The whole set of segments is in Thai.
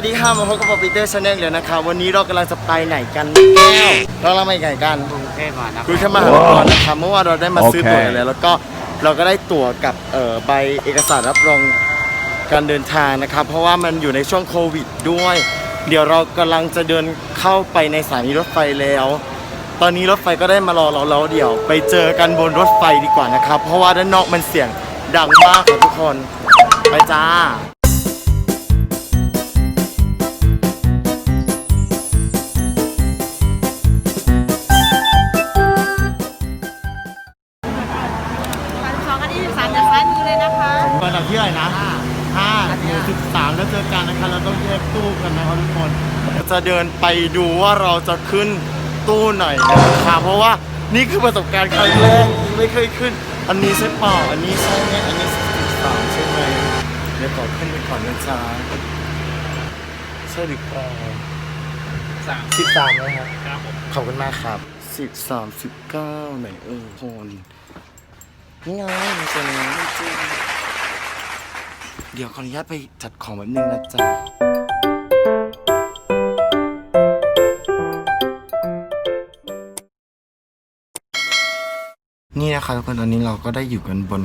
สวัสดีค่ะมาพบกับปีเตอร์ชาแนลเลยนะคะวันนี้เรากำลังจะไปไหนกันแก้วเราเราไปไหนกันกรุงเทพมหานครคุยแค่มาหาก่อนนะคะเมื่อวานเราได้มาซื้อโอเคตั๋วกันแล้วแล้วก็เราก็ได้ตั๋วกับเอ่อใบเอกสารรับรองการเดินทางนะครับเพราะว่ามันอยู่ในช่วงโควิดด้วย เดี๋ยวเรากำลังจะเดินเข้าไปในสถานีรถไฟแล้ว ตอนนี้รถไฟก็ได้มารอเราแล้วเดี๋ยว ไปเจอกันบนรถไฟดีกว่านะครับเพราะว่าด้านนอกมันเสียงดังมากครับทุกคนไปจ้า เลยนะคะมาจากที่ไหนนะห้าหมู่สิบสามแล้วเจอกันนะคะ เราต้องแยกตู้กันนะครับทุกคน จะเดินไปดูว่าเราจะขึ้นตู้ไหนนะคะเพราะว่านี่คือประสบการณ์ครั้งแรกที่ไม่เคยขึ้น อันนี้ใช่เปล่าอันนี้ใช่ไหมอันนี้สิบสามใช่ไหมเดี๋ยวขอขึ้นไปก่อนนะจ๊ะใช่หรือเปล่าสามสิบสามไหมครับครับผมขอบคุณมากครับสิบสามสิบเก้าไหนเออคน นี่ไงมันจะนี้จริงเดี๋ยวขออนุญาตไปจัดของแบบนึงนะจ๊ะนี่นะคะทุกคนตอนนี้เราก็ได้อยู่กันบน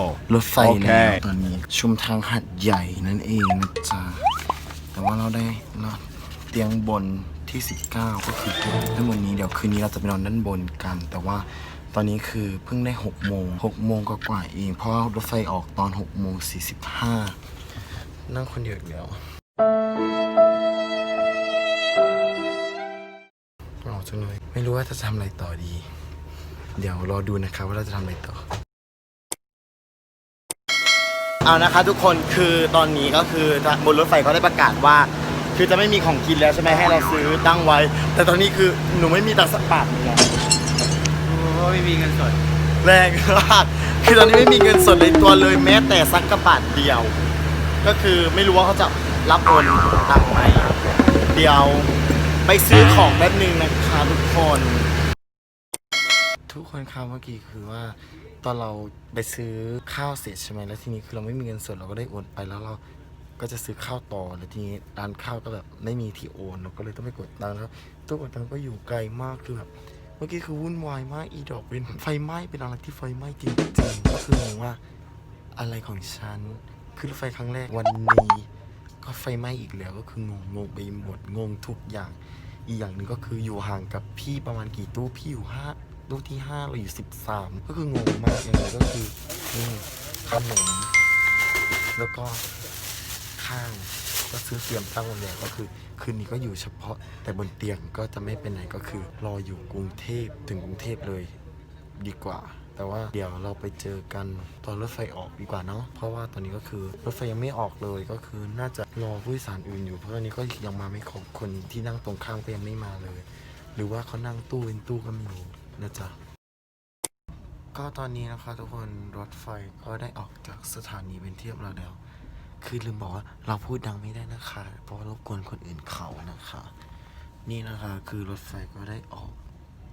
Oh. รถไฟโอเคแล้วตอนนี้ชุมทางหัดใหญ่นั่นเองนะจ๊ะแต่ว่าเราได้เราเตียงบนที่ 19 ก็คือด้านบนนี้เดี๋ยวคืนนี้เราจะไปนอนด้านบนกัน แต่ว่าต อนนี้คือเพิ่งได้6โมง6โมงก็กว่าๆเอง เพราะรถไฟออกตอน6โมง45นั่งคนเดียวอีกแล้วเหงาจังเลยไม่รู้ว่าจะทำอะไรต่อดี เดี๋ยวรอดูนะครับว่าเราจะทำอะไรต่อ เอานะคะทุกคนคือตอนนี้ก็คือบนรถไฟเขาได้ประกาศว่า คือจะไม่มีของกินแล้วใช่ไหมให้เราซื้อตั้งไว้ แต่ตอนนี้คือหนูไม่มีตังค์สักบาทเลย นะโอ้ไม่มีเงินสด แรงมากคือตอนนี้ไม่มีเงินสดในตัวเลยแม้แต่สักกระบาทเดียว ก็คือไม่รู้ว่าเขาจะรับโอนตังค์ไหมเดี๋ยวไปซื้อของแป๊บนึงนะคะทุกคน ทุกคนครับเมื่อกี้คือว่า ตอนเราไปซื้อข้าวเสร็จใช่ไหมแล้วทีนี้คือเราไม่มีเงินสดเราก็ได้โอนไปแล้วเราก็จะซื้อข้าวต่อแล้วทีนี้ร้านข้าวก็แบบไม่มีที่โอนเราก็เลยต้องไปกดตังค์แล้วตู้กดตังค์ก็อยู่ไกลมากคือแบบ เมื่อกี้คือวุ่นวายมากอีดอกเป็นไฟไหม้เป็นอะไรที่ไฟไหม้จริงๆก็คืองงว่าอะไรของฉันขึ้นรถไฟครั้งแรกวันนี้ก็ไฟไหม้อีกแล้วก็คืองงงงไปหมดงงทุกอย่าง อีกอย่างหนึ่งก็คืออยู่ห่างกับพี่ประมาณกี่ตู้พี่อยู่ห้าตู้ที่ห้าเราอยู่สิบสามก็คืองงมากอย่างไรก็คือนี่ขนมแล้วก็ข้าว ก็ซื้อเตรียมตั้งวันแล้วก็คือ คืนนี้ก็อยู่เฉพาะแต่บนเตียงก็จะไม่เป็นไหนก็คือ รออยู่กรุงเทพถึงกรุงเทพเลยดีกว่า แต่ว่าเดี๋ยวเราไปเจอกันตอนรถไฟออกดีกว่าเนาะเพราะว่าตอนนี้ก็คือรถไฟยังไม่ออกเลยก็คือน่าจะรอผู้โดยสารอื่นอยู่เพราะตอนนี้ก็ยังมาไม่ครบคนที่นั่งตรงข้ามก็ยังไม่มาเลย หรือว่าเขานั่งตู้เป็นตู้ก็ไม่รู้นะจ๊ะก็ตอนนี้นะคะทุกคนรถไฟก็ได้ออกจากสถานีเป็นเรียบร้อยแล้ว คือลืมบอกว่าเราพูดดังไม่ได้นะคะ เพราะว่ารบกวนคนอื่นเขานะคะ นี่นะคะคือรถไฟก็ได้ออก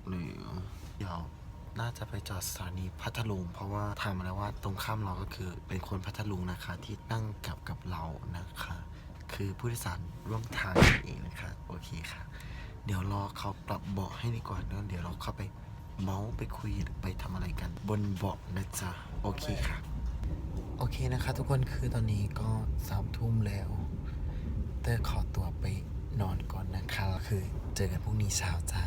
หรือเดี๋ยวน่าจะไปจอดสถานีพัทลุง เพราะว่าถามมาแล้วว่าตรงข้ามเราก็คือเป็นคนพัทลุงนะคะ ที่นั่งกลับกับเรานะคะ คือผู้โดยสารร่วมทางนั่นเองนะคะ โอเคค่ะ เดี๋ยวรอเขาปรับเบาะให้ดีกว่าแล้วเดี๋ยวเราเข้าไปเมาส์ไปคุยหรือไปทำอะไรกัน บนเบาะนะจ๊ะ โอเคค่ะ โอเคนะคะทุกคนคือตอนนี้ก็สามทุ่มแล้ว เตอร์ขอตัวไปนอนก่อนนะคะคือเจอกันพรุ่งนี้เช้าจ้า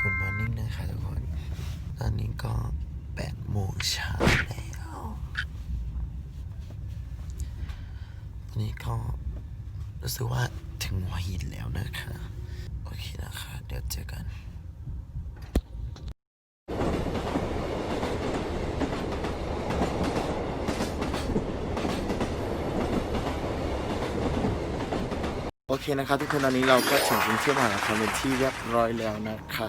Good morning นะคะทุกคน ตอนนี้ก็8โมงเช้าแล้วตอนนี้ก็รู้สึกว่าถึงหัวหินแล้วนะคะ โอเคนะคะ เดี๋ยวเจอกัน โอเคนะครับทุกคนตอนนี้เราก็ถึงกรุงเทพมหานครเป็นที่เรียบร้อยแล้วนะคะ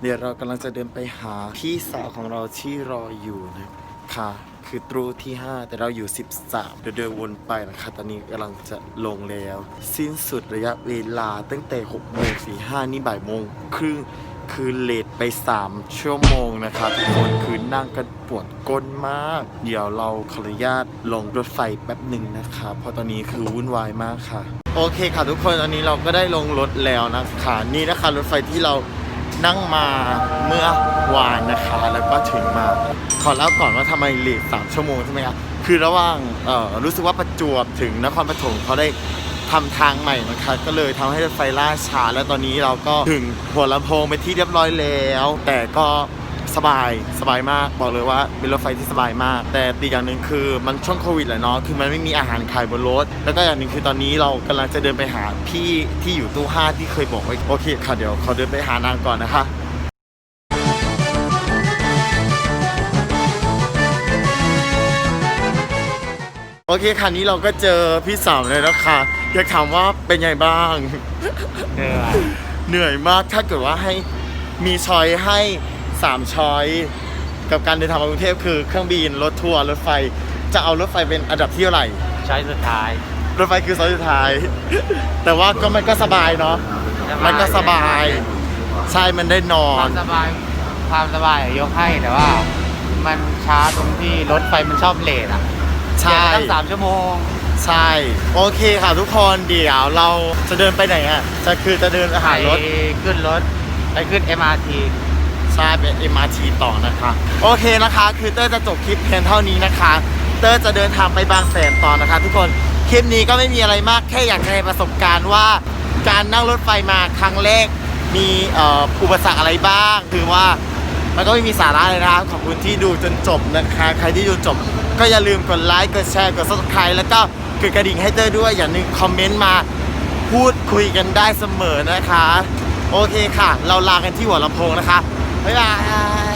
เดี๋ยวเรากำลังจะเดินไปหาพี่สาวของเราที่รออยู่นะคะคือตรูที่ 5 แต่เราอยู่ 13 เดี๋ยวเดินวนไปนะคะตอนนี้กำลังจะลงแล้ว สิ้นสุดระยะเวลาตั้งแต่6โมง45นี่บ่ายโมงครึ่ง คือเลทไป 3 ชั่วโมงนะคะทุกคนคือนั่งกันปวดก้นมาก เดี๋ยวเราขออนุญาตลงรถไฟแป๊บหนึ่งนะคะเพราะตอนนี้คือวุ่นวายมากค่ะ โอเคค่ะทุกคนตอนนี้เราก็ได้ลงรถแล้วนะคะนี่นะคะรถไฟที่เรานั่งมาเมื่อวานนะคะ แล้วก็ถึงมา ขอเล่าก่อนว่าทำไมเลทสามชั่วโมงใช่ไหมคะคือระหว่างรู้สึกว่าประจวบถึงนครปฐมเขาได้ ทำทางใหม่นะคะก็เลยทำให้รถไฟล่าช้าแล้วตอนนี้เราก็ถึงหัวลำโพงไปที่เรียบร้อยแล้ว แต่ก็สบายสบายมากบอกเลยว่าเป็นรถไฟที่สบายมาก แต่ตีอย่างหนึ่งคือมันช่วงโควิดแหละเนาะคือมันไม่มีอาหารขายบนรถ แล้วก็อย่างหนึ่งคือตอนนี้เรากำลังจะเดินไปหาพี่ที่อยู่ตู้ห้าที่เคยบอกไว้โอเคค่ะเดี๋ยวขอเดินไปหานางก่อนนะคะโอเคค่ะนี้เราก็เจอพี่สาวเลยนะคะ อยากถามว่าเป็นไงบ้างเออเหนื่อยมากถ้าเกิดว่าให้มีช้อยให้3ช้อยกับการเดินทางมากรุงเทพคือเครื่องบินรถทัวร์รถไฟ จะเอารถไฟเป็นอันดับที่เท่าไหร่ ใช้สุดท้าย รถไฟคือช้อยสุดท้าย แต่ว่าก็มันก็สบายเนาะมันก็สบาย ใช่ มันได้นอควาน มสบายความสบายยกให้แต่ว่า มันช้าตรงที่รถไฟมันชอบเลทอะใช่เลทตั้งสามชั่วโมง ใช่ โอเคค่ะทุกคนเดี๋ยวเราจะเดินไปไหนอะจะคือจะเดินไปหารถ ไปขึ้นรถ ไปขึ้น MRT ใช่เป็น MRT ต่อนะคะ โอเคนะคะ คือเตอร์จะจบคลิปเพียงเท่านี้นะคะ เตอร์จะเดินทางไปบางแสนต่อนะคะ ทุกคนคลิปนี้ก็ไม่มีอะไรมากแค่อยากจะให้ประสบการณ์ว่า การนั่งรถไฟมาครั้งแรกมีเอ่ออุปสรรคอะไรบ้าง คือว่ามันก็ไม่มีสาระเลยนะครับขอบคุณที่ดูจนจบนะคะ ใครที่ดูจบ ก็อย่าลืมกดไลค์กดแชร์กด subscribe แล้วก็ก ดกระดิ่งให้เตอร์ด้วยอย่าลืมคอมเมนต์มาพูดคุยกันได้เสมอนะคะ โอเคค่ะ เราลากันที่หัวลำโพงนะคะบ๊ายบาย